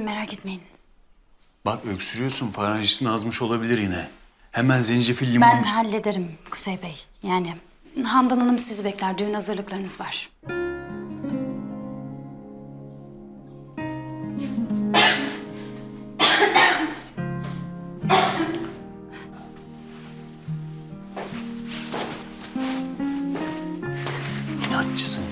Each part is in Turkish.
Merak etmeyin. Bak öksürüyorsun. Faranjisin azmış olabilir yine. Hemen zencefil limon... Ben hallederim Kuzey Bey. Yani Handan Hanım sizi bekler. Düğün hazırlıklarınız var. İnatçısın,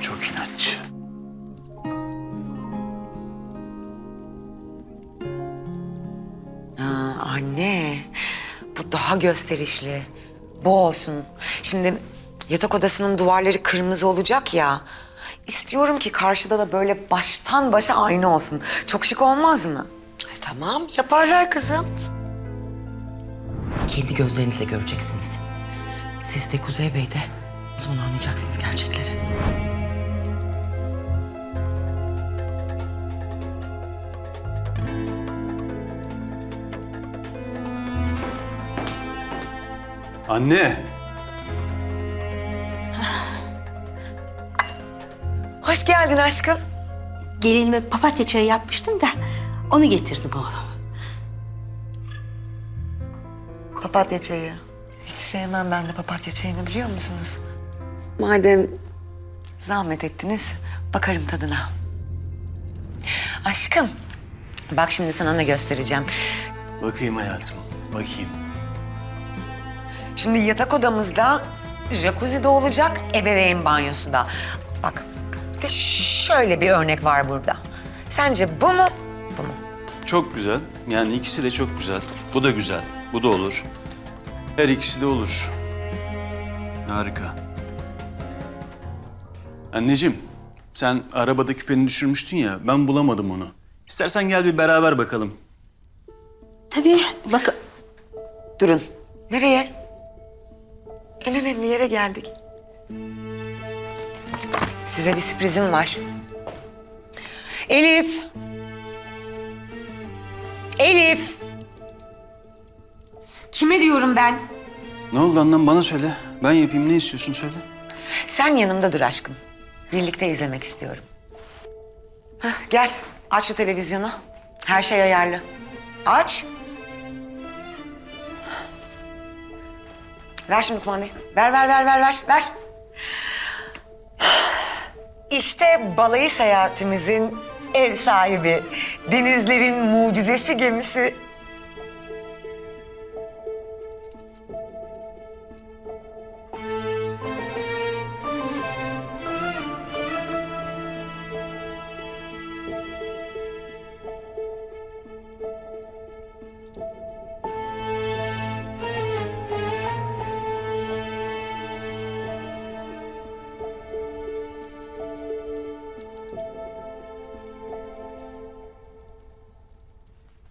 anne, bu daha gösterişli. Bu olsun. Şimdi yatak odasının duvarları kırmızı olacak ya. İstiyorum ki karşıda da böyle baştan başa aynı olsun. Çok şık olmaz mı? E, tamam, yaparlar kızım. Kendi gözlerinizle göreceksiniz. Siz de Kuzey Bey de o zaman anlayacaksınız gerçekleri. Anne! Hoş geldin aşkım. Gelinime papatya çayı yapmıştım da onu getirdim oğlum. Papatya çayı. Hiç sevmem ben de papatya çayını biliyor musunuz? Madem zahmet ettiniz, bakarım tadına. Aşkım, bak şimdi sana ne göstereceğim. Bakayım hayatım, bakayım. Şimdi yatak odamızda jacuzzi de olacak, ebeveyn banyosu da. Bak, bir de şöyle bir örnek var burada. Sence bu mu, bu mu? Çok güzel. Yani ikisi de çok güzel. Bu da güzel. Bu da olur. Her ikisi de olur. Harika. Anneciğim, sen arabada küpeni düşürmüştün ya. Ben bulamadım onu. İstersen gel bir beraber bakalım. Tabii bak Durun. Nereye? En önemli yere geldik. Size bir sürprizim var. Elif. Elif. kime diyorum ben? Ne oldu annem bana söyle. Ben yapayım ne istiyorsun söyle. Sen yanımda dur aşkım. Birlikte izlemek istiyorum. Hah, gel aç şu televizyonu. Her şey ayarlı. Aç. Ver şimdi kumandayı. Ver, ver, ver, ver, ver, ver. İşte balayı seyahatimizin ev sahibi, denizlerin mucizesi gemisi.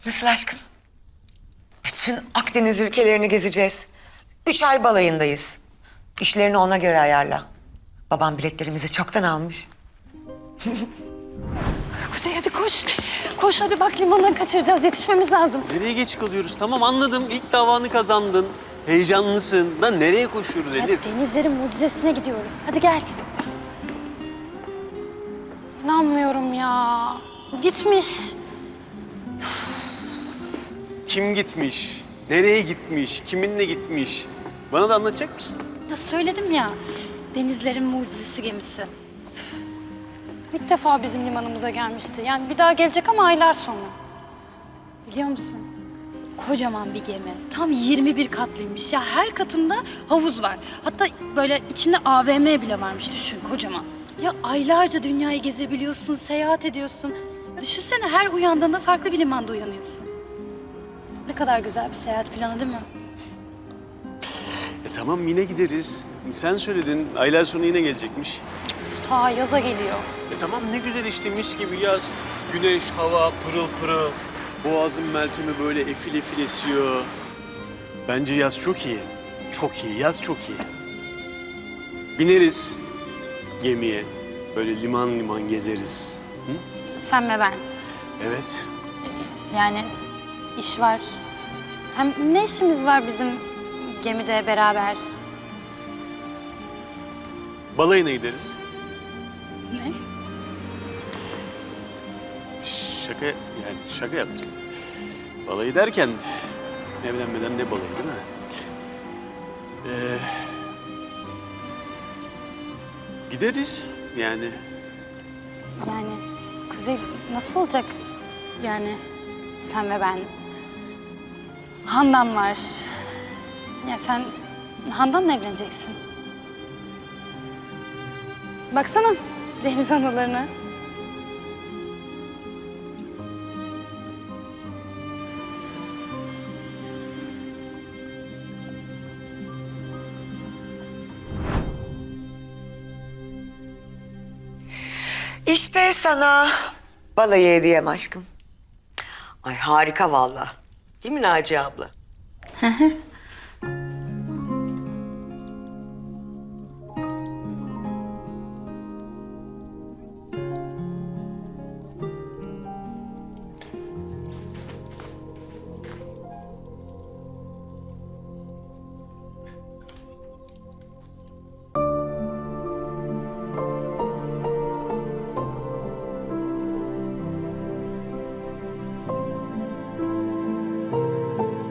Nasıl aşkım? Bütün Akdeniz ülkelerini gezeceğiz. Üç ay balayındayız. İşlerini ona göre ayarla. Babam biletlerimizi çoktan almış. Kuzey hadi koş. Koş hadi bak limandan kaçıracağız. Yetişmemiz lazım. Nereye geç kalıyoruz? Tamam anladım. İlk davanı kazandın. Heyecanlısın. Da nereye koşuyoruz Ya, Elif? denizlerin mucizesine gidiyoruz. Hadi gel. İnanmıyorum ya. Gitmiş. Kim gitmiş? Nereye gitmiş? Kiminle gitmiş? Bana da anlatacak mısın? Ya söyledim ya. Denizlerin mucizesi gemisi. İlk defa bizim limanımıza gelmişti. Yani bir daha gelecek ama aylar sonra. Biliyor musun? Kocaman bir gemi. Tam 21 katlıymış. Ya her katında havuz var. Hatta böyle içinde AVM bile varmış düşün kocaman. Ya aylarca dünyayı gezebiliyorsun, seyahat ediyorsun. Düşünsene her uyandığında farklı bir limanda uyanıyorsun. Ne kadar güzel bir seyahat planı değil mi? E tamam yine gideriz. Sen söyledin. Aylar sonra yine gelecekmiş. Uf, ta yaza geliyor. E tamam ne güzel işte mis gibi yaz. Güneş, hava pırıl pırıl. Boğazın meltemi böyle efil efil esiyor. Bence yaz çok iyi. Çok iyi, yaz çok iyi. Bineriz gemiye. Böyle liman liman gezeriz. Sen ve ben. Evet. Yani iş var. Hem ne işimiz var bizim gemide beraber? Balayına gideriz. Ne? şaka yani şaka yaptım. Balayı derken evlenmeden ne balayı değil mi? Ee, gideriz yani. Yani Kuzey nasıl olacak? Yani sen ve ben. Handan var. Ya sen Handan'la evleneceksin. Baksana deniz anılarına. İşte sana balayı hediyem aşkım. Ay harika vallahi. Değil mi Naciye abla?